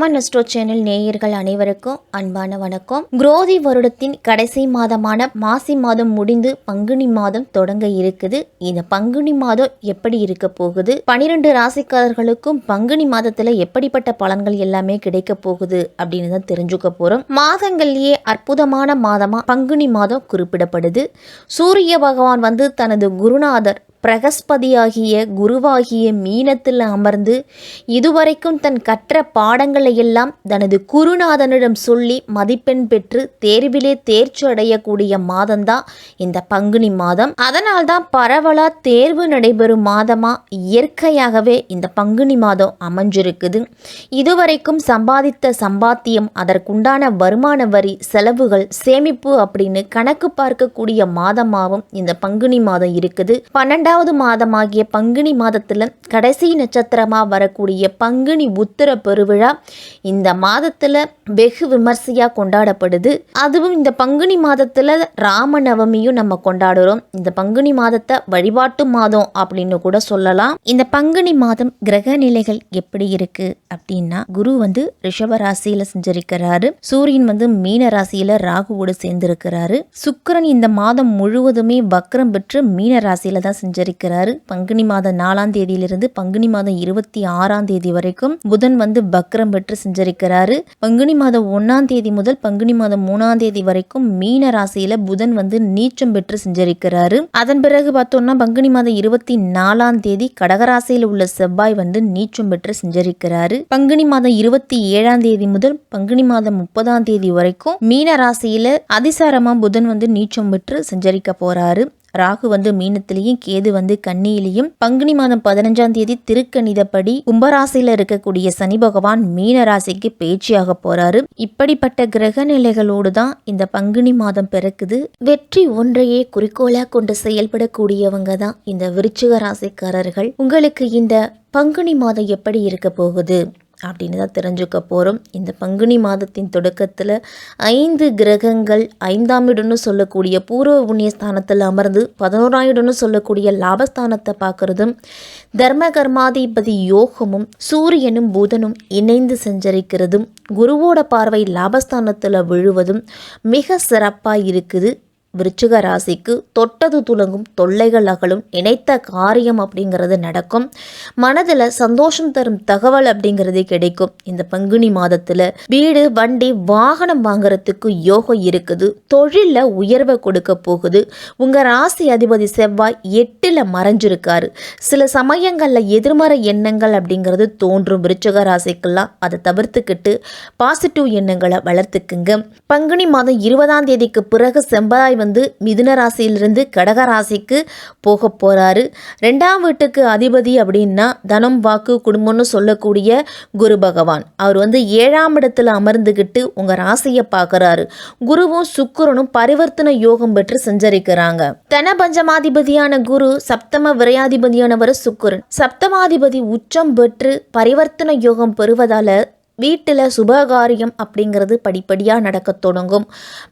அம்மன் astro channel நேயர்கள் அனைவருக்கும் அன்பான வணக்கம். குரோதி வருடத்தின் கடைசி மாதமான மாசி மாதம் முடிந்து பங்குனி மாதம் தொடங்க இருக்குது. இந்த பங்குனி மாதம் எப்படி இருக்க போகுது? பனிரெண்டு ராசிக்காரர்களுக்கும் பங்குனி மாதத்துல எப்படிப்பட்ட பலன்கள் எல்லாமே கிடைக்க போகுது அப்படின்னு தான் தெரிஞ்சுக்க போறோம். மாதங்கள்லயே அற்புதமான மாதமா பங்குனி மாதம் குறிப்பிடப்படுது. சூரிய பகவான் வந்து தனது குருநாதர் பிரகஸ்பதியாகிய குருவாகிய மீனத்தில் அமர்ந்து இதுவரைக்கும் தன் கற்ற பாடங்களை எல்லாம் தனது குருநாதனிடம் சொல்லி மதிப்பெண் பெற்று தேர்விலே தேர்ச்சி அடையக்கூடிய மாதம்தான் இந்த பங்குனி மாதம். அதனால்தான் பரவலா தேர்வு நடைபெறும் மாதமா? இயற்கையாகவே இந்த பங்குனி மாதம் அமைஞ்சிருக்குது. இதுவரைக்கும் சம்பாதித்த சம்பாத்தியம் அதற்குண்டான வருமான வரி செலவுகள் சேமிப்பு அப்படின்னு கணக்கு பார்க்கக்கூடிய மாதமாகவும் இந்த பங்குனி மாதம் இருக்குது. இரண்டாவது மாதமாகிய பங்குனி மாதத்துல கடைசி நட்சத்திரமா வரக்கூடிய பங்குனி உத்திர பெருவிழா இந்த மாதத்துல வெகு விமர்சையாக கொண்டாடப்படுது. அதுவும் இந்த பங்குனி மாதத்துல ராமநவமியும் நம்ம கொண்டாடுறோம். இந்த பங்குனி மாதத்தை வழிபாட்டு மாதம் அப்படின்னு கூட சொல்லலாம். இந்த பங்குனி மாதம் கிரக நிலைகள் எப்படி இருக்கு அப்படின்னா குரு வந்து ரிஷப ராசியில செஞ்சிருக்கிறாரு. சூரியன் வந்து மீன ராசியில ராகுவோடு சேர்ந்திருக்கிறாரு. சுக்கிரன் இந்த மாதம் முழுவதுமே வக்ரம் பெற்று மீன ராசியில தான் செஞ்சிருக்கிறாரு பங்குனி மாதம் நாலாம் தேதியிலிருந்து பங்குனி மாதம் இருபத்தி ஆறாம் தேதி வரைக்கும் புதன் வந்து பக்ரம் பெற்று சஞ்சரிக்கிறாரு. பங்குனி மாதம் ஒன்னாம் தேதி முதல் பங்குனி மாதம் மூணாம் தேதி வரைக்கும் மீன ராசியில புதன் வந்து நீச்சம் பெற்று சஞ்சரிக்கிறாரு. அதன் பிறகு பார்த்தோம்னா பங்குனி மாதம் இருபத்தி நாலாம் தேதி கடகராசியில் உள்ள செவ்வாய் வந்து நீச்சம் பெற்று சஞ்சரிக்கிறாரு. பங்குனி மாதம் இருபத்தி ஏழாம் தேதி முதல் பங்குனி மாதம் முப்பதாம் தேதி வரைக்கும் மீன ராசியில அதிசாரமா புதன் வந்து நீச்சம் பெற்று சஞ்சரிக்க போறாரு. ராகு வந்து மீனத்திலையும் கேது வந்து கன்னியிலையும். பங்குனி மாதம் பதினஞ்சாம் தேதி திருக்கணிதப்படி கும்பராசியில இருக்கக்கூடிய சனி பகவான் மீன ராசிக்கு பேச்சியாக போறாரு. இப்படிப்பட்ட கிரக நிலைகளோடு தான் இந்த பங்குனி மாதம் பிறக்குது. வெற்றி ஒன்றையே குறிக்கோளா கொண்டு செயல்படக்கூடியவங்க தான் இந்த விருச்சிக ராசிக்காரர்கள். உங்களுக்கு இந்த பங்குனி மாதம் எப்படி இருக்க போகுது? அப்படின்னு தான் தெரிஞ்சுக்க போகிறோம் இந்த பங்குனி மாதத்தின் தொடக்கத்தில் ஐந்து கிரகங்கள் ஐந்தாம் இடம்னு சொல்லக்கூடிய பூர்வ புண்ணிய ஸ்தானத்தில் அமர்ந்து பதினோராம் இடம்னு சொல்லக்கூடிய லாபஸ்தானத்தை பார்க்குறதும் தர்ம கர்மாதிபதி யோகமும் சூரியனும் புதனும் இணைந்து சஞ்சரிக்கிறதும் குருவோட பார்வை லாபஸ்தானத்தில் விழுவதும் மிக சிறப்பாக இருக்குது. விருச்சிக ராசிக்கு தொட்டது துலங்கும் தொல்லைகள் அகலும் நினைத்த காரியம் அப்படிங்கிறது நடக்கும். மனதில் சந்தோஷம் தரும் தகவல் அப்படிங்கிறது கிடைக்கும். இந்த பங்குனி மாதத்தில் வீடு வண்டி வாகனம் வாங்குறதுக்கு யோகம் இருக்குது. தொழிலில் உயர்வை கொடுக்க போகுது. உங்கள் ராசி அதிபதி செவ்வாய் எட்டில் மறைஞ்சிருக்காரு. சில சமயங்களில் எதிர்மறை எண்ணங்கள் அப்படிங்கிறது தோன்றும். விருச்சிக ராசிக்கெல்லாம் அதை தவிர்த்துக்கிட்டு பாசிட்டிவ் எண்ணங்களை வளர்த்துக்குங்க. பங்குனி மாதம் இருபதாம் தேதிக்கு பிறகு செவ்வாய் வந்து மிதுன ராசியிலிருந்து கடக ராசிக்கு போக போகிறாரு ரெண்டாம் வீட்டுக்கு அதிபதி அப்படின்னா தனம் வாக்கு குடும்பம்னு சொல்லக்கூடிய குரு பகவான். அவர் வந்து ஏழாம் இடத்துல அமர்ந்துக்கிட்டு உங்கள் ராசியை பார்க்குறாரு. குருவும் சுக்கரனும் பரிவர்த்தனை யோகம் பெற்று சஞ்சரிக்கிறாங்க. தன பஞ்சமாதிபதியான குரு சப்தம விரையாதிபதியானவர் சுக்கிரன். சப்தமாதிபதி உச்சம் பெற்று பரிவர்த்தனை யோகம் பெறுவதால் வீட்டில் சுபகாரியம் அப்படிங்கிறது படிப்படியாக நடக்க தொடங்கும்.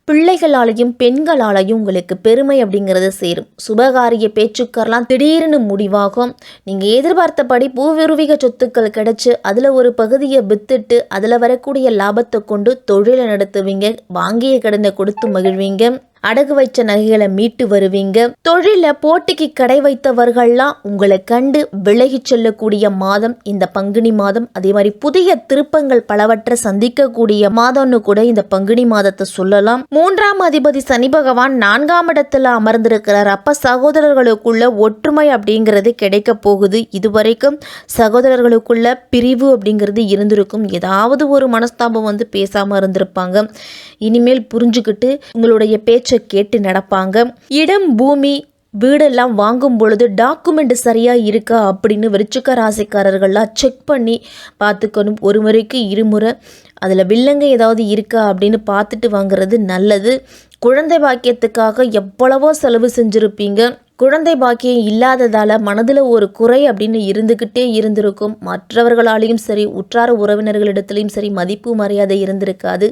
பிள்ளைகளாலையும் பெண்களாலையும் உங்களுக்கு பெருமை அப்படிங்கிறது சேரும். சுபகாரிய பேச்சுக்கெல்லாம் திடீர்னு முடிவாகும். நீங்கள் எதிர்பார்த்தபடி பூவிருவிக சொத்துக்கள் கிடச்சி அதில் ஒரு பகுதியை வித்துட்டு அதில் வரக்கூடிய லாபத்தை கொண்டு தொழிலை நடத்துவீங்க. வாங்கிய கடனை கொடுத்து மகிழ்வீங்க. அடகு வைச்ச நகைகளை மீட்டு வருவீங்க. தொழில போட்டிக்கு கடை வைத்தவர்கள்லாம் உங்களை கண்டு விலகிச் செல்லக்கூடிய மாதம் இந்த பங்குனி மாதம். அதே மாதிரி புதிய திருப்பங்கள் பலவற்றை சந்திக்கக்கூடிய மாதம்னு கூட இந்த பங்குனி மாதத்தை சொல்லலாம். மூன்றாம் அதிபதி சனி பகவான் நான்காம் இடத்துல அமர்ந்திருக்கிறார். அப்ப சகோதரர்களுக்குள்ள ஒற்றுமை அப்படிங்கிறது கிடைக்க போகுது. இதுவரைக்கும் சகோதரர்களுக்குள்ள பிரிவு அப்படிங்கிறது இருந்திருக்கும். ஏதாவது ஒரு மனஸ்தாபம் வந்து பேசாம இருந்திருப்பாங்க. இனிமேல் புரிஞ்சுக்கிட்டு உங்களுடைய பேச்சு கேட்டு நடப்பாங்க. இடம் பூமி வீடெல்லாம் வாங்கும் பொழுது டாக்குமெண்ட் சரியாக இருக்கா அப்படின்னு விருச்சிக்க ராசிக்காரர்கள்லாம் செக் பண்ணி பார்த்துக்கணும். ஒரு முறைக்கு இருமுறை அதில் வில்லங்க ஏதாவது இருக்கா அப்படின்னு பார்த்துட்டு வாங்குறது நல்லது. குழந்தை பாக்கியத்துக்காக எவ்வளவோ செலவு செஞ்சுருப்பீங்க. குழந்தை பாக்கியம் இல்லாததால் மனதில் ஒரு குறை அப்படின்னு இருந்துக்கிட்டே இருந்திருக்கும். மற்றவர்களாலேயும் சரி உற்றார உறவினர்களிடத்துலையும் சரி மதிப்பு மரியாதை இருந்திருக்காது.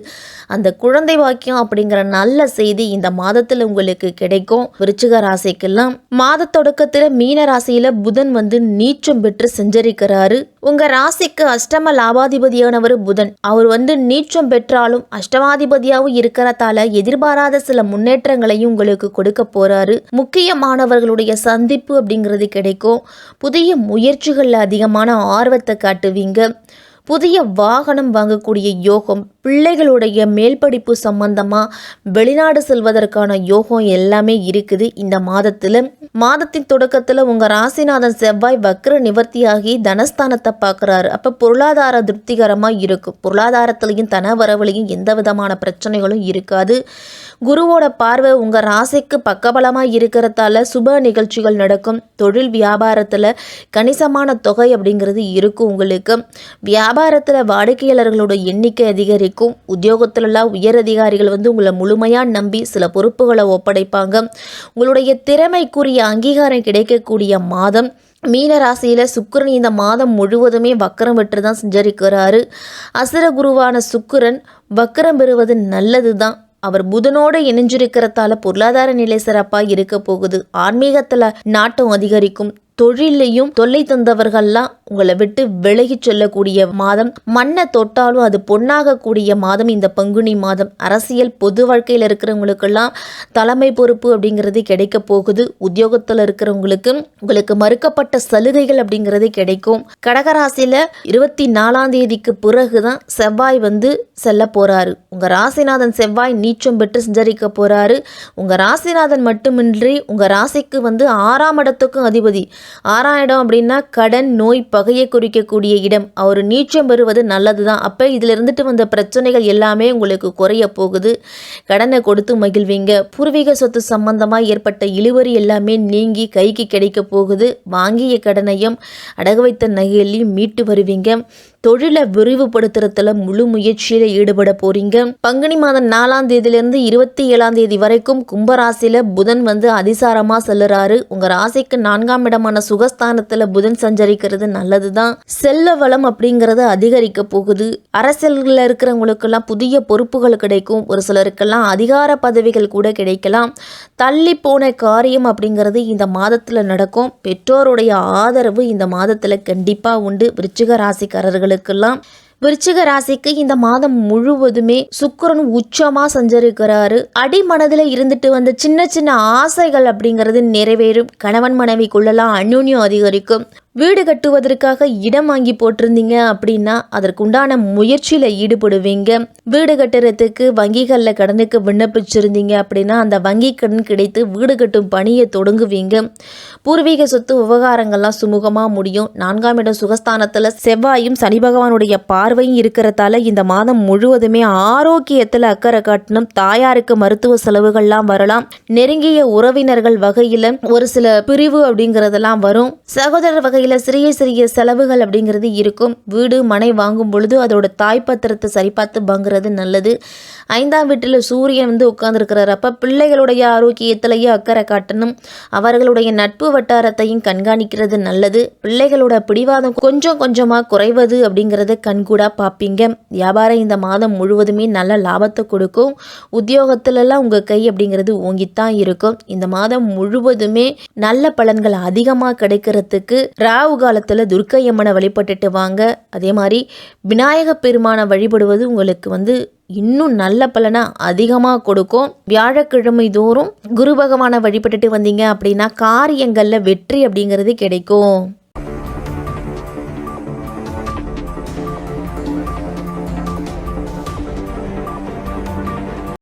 அந்த குழந்தை பாக்கியம் அப்படிங்கிற நல்ல செய்தி இந்த மாதத்தில் உங்களுக்கு கிடைக்கும். விருச்சிக ராசிக்கெல்லாம் மாத தொடக்கத்தில் மீன ராசியில் புதன் வந்து நீச்சம் பெற்று செஞ்சரிக்கிறாரு. உங்கள் ராசிக்கு அஷ்டம லாபாதிபதியானவர் புதன். அவர் வந்து நீச்சம் பெற்றாலும் அஷ்டமாதிபதியாகவும் இருக்கிறதால எதிர்பாராத சில முன்னேற்றங்களையும் உங்களுக்கு கொடுக்க போறாரு. அவர்களுடைய சந்திப்பு அப்படிங்கிறது கிடைக்கும். புதிய முயற்சிகளில் அதிகமான ஆர்வத்தை காட்டுவீங்க. புதிய வாகனம் வாங்கக்கூடிய யோகம் பிள்ளைகளுடைய மேல் படிப்பு சம்பந்தமாக வெளிநாடு செல்வதற்கான யோகம் எல்லாமே இருக்குது இந்த மாதத்தில். மாதத்தின் தொடக்கத்தில் உங்கள் ராசிநாதன் செவ்வாய் வக்ர நிவர்த்தியாகி தனஸ்தானத்தை பார்க்குறாரு. அப்போ பொருளாதார திருப்திகரமாக இருக்கும். பொருளாதாரத்துலேயும் தன வரவுலையும் எந்த விதமான பிரச்சனைகளும் இருக்காது. குருவோட பார்வை உங்கள் ராசிக்கு பக்கபலமாக இருக்கிறதால சுப நிகழ்ச்சிகள் நடக்கும். தொழில் வியாபாரத்தில் கணிசமான தொகை அப்படிங்கிறது இருக்கும் உங்களுக்கு. வியாபாரத்தில் வாடிக்கையாளர்களோட எண்ணிக்கை அதிகரிக்கும். உத்தியோகத்திலலாம் உயர் அதிகாரிகள் வந்து உங்களை முழுமையாக நம்பி சில பொறுப்புகளை ஒப்படைப்பாங்க. உங்களுடைய திறமைக்குரிய அங்கீகாரம் கிடைக்கக்கூடிய மாதம். மீன ராசியில் சுக்கரன் இந்த மாதம் முழுவதுமே வக்கரம் விட்டு தான் செஞ்சரிக்கிறாரு. அசுர குருவான சுக்கரன் வக்கரம் பெறுவது நல்லது தான் அவர் புதனோடு இணைஞ்சிருக்கிறதால பொருளாதார நிலை சிறப்பாக இருக்க போகுது. ஆன்மீகத்தில் நாட்டம் அதிகரிக்கும். தொழிலையும் தொல்லை தந்தவர்கள்லாம் உங்களை விட்டு விலகி செல்லக்கூடிய மாதம் மண்ணை தொட்டாலும் அது பொன்னாகக்கூடிய மாதம். இந்த பங்குனி மாதம் அரசியல் பொது வாழ்க்கையில் இருக்கிறவங்களுக்கெல்லாம் தலைமை பொறுப்பு அப்படிங்கிறது கிடைக்க போகுது. உத்தியோகத்தில் இருக்கிறவங்களுக்கு உங்களுக்கு மறுக்கப்பட்ட சலுகைகள் அப்படிங்கிறது கிடைக்கும். கடகராசியில் இருபத்தி நாலாம் தேதிக்கு பிறகு தான் செவ்வாய் வந்து செல்ல போறாரு. உங்க ராசிநாதன் செவ்வாய் நீச்சம் பெற்று சஞ்சரிக்க போறாரு. உங்க ராசிநாதன் மட்டுமின்றி உங்க ராசிக்கு வந்து ஆறாம் இடத்துக்கும் அதிபதி. ஆறாம் இடம் அப்படின்னா கடன் நோய் பகையை குறிக்கக்கூடிய இடம். அவர் நீச்சம் பெறுவது நல்லது தான் அப்போ இதில் இருந்துட்டு வந்த பிரச்சனைகள் எல்லாமே உங்களுக்கு குறைய போகுது. கடனை கொடுத்து மகிழ்வீங்க. பூர்வீக சொத்து சம்பந்தமாக ஏற்பட்ட இழுவரி எல்லாமே நீங்கி கைக்கு கிடைக்க போகுது. வாங்கிய கடனையும் அடகு வைத்த நகையிலையும் மீட்டு வருவீங்க. தொழிலை விரிவுபடுத்துறதுல முழு முயற்சியில் ஈடுபட போறீங்க. பங்குனி மாதம் நாலாம் தேதியிலிருந்து இருபத்தி ஏழாம் தேதி வரைக்கும் கும்பராசியில புதன் வந்து அதிசாரமா செல்லுறாரு. உங்க ராசிக்கு நான்காம் இடமான சுகஸ்தானத்துல புதன் சஞ்சரிக்கிறது நல்லதுதான். செல்ல வளம் அப்படிங்கிறது அதிகரிக்க போகுது. அரசியல்ல இருக்கிறவங்களுக்கெல்லாம் புதிய பொறுப்புகள் கிடைக்கும். ஒரு சிலருக்கெல்லாம் அதிகார பதவிகள் கூட கிடைக்கலாம். தள்ளி போன காரியம் அப்படிங்கிறது இந்த மாதத்துல நடக்கும். பெற்றோருடைய ஆதரவு இந்த மாதத்துல கண்டிப்பா உண்டு. விருச்சிக ராசிக்காரர்களுக்கெல்லாம் விருச்சிக ராசிக்கு இந்த மாதம் முழுவதுமே சுக்கிரன் உச்சமா சஞ்சரிக்கிறாரு. அடிமனதில் இருந்துட்டு வந்த சின்ன சின்ன ஆசைகள் அப்படிங்கிறது நிறைவேறும். கணவன் மனைவிக்குள்ளெல்லாம் அந்யோன்யம் அதிகரிக்கும். வீடு கட்டுவதற்காக இடம் வாங்கி போட்டிருந்தீங்க அப்படின்னா அதற்குண்டான முயற்சியில் ஈடுபடுவீங்க. வீடு கட்டுறதுக்கு வங்கிகளில் கடனுக்கு விண்ணப்பிச்சிருந்தீங்க அப்படின்னா அந்த வங்கி கடன் கிடைத்து வீடு கட்டும் பணியை தொடங்குவீங்க. பூர்வீக சொத்து விவகாரங்கள்லாம் சுமூகமாக முடியும். நான்காம் இடம் சுகஸ்தானத்தில் செவ்வாயும் சனி பகவானுடைய பார்வையும் இருக்கிறதால இந்த மாதம் முழுவதுமே ஆரோக்கியத்தில் அக்கறை காட்டணும். தாயாருக்கு மருத்துவ செலவுகள்லாம் வரலாம். நெருங்கிய உறவினர்கள் வகையில் ஒரு சில பிரிவு அப்படிங்கிறதெல்லாம் வரும். சகோதரர் வகையில் சிறிய சிறிய செலவுகள் அப்படிங்கிறது இருக்கும். வீடு மனை வாங்கும் பொழுது அதோட தாய் பத்திரத்தை சரிபார்த்து வாங்குறது நல்லது. ஐந்தாம் வீட்டில் சூரியன் வந்து உட்கார்ந்துருக்கிறார். அப்போ பிள்ளைகளுடைய ஆரோக்கியத்திலையும் அக்கறை காட்டணும். அவர்களுடைய நட்பு வட்டாரத்தையும் கண்காணிக்கிறது நல்லது. பிள்ளைகளோட பிடிவாதம் கொஞ்சம் கொஞ்சமாக குறைவது அப்படிங்கிறத கண்கூடாக பார்ப்பீங்க. வியாபாரம் இந்த மாதம் முழுவதுமே நல்ல லாபத்தை கொடுக்கும். உத்தியோகத்திலலாம் உங்கள் கை அப்படிங்கிறது ஓங்கித்தான் இருக்கும். இந்த மாதம் முழுவதுமே நல்ல பலன்கள் அதிகமாக கிடைக்கிறதுக்கு ராவு காலத்தில் துர்க்கையம்மனை வழிபட்டுட்டு வாங்க. அதே மாதிரி விநாயக பெருமானை வழிபடுவது உங்களுக்கு வந்து இன்னும் நல்ல பலனை அதிகமாக கொடுக்கும். வியாழக்கிழமை தோறும் குரு பகவானை வழிபட்டுட்டு வந்தீங்க அப்படின்னா காரியங்களில் வெற்றி அப்படிங்கிறது கிடைக்கும்.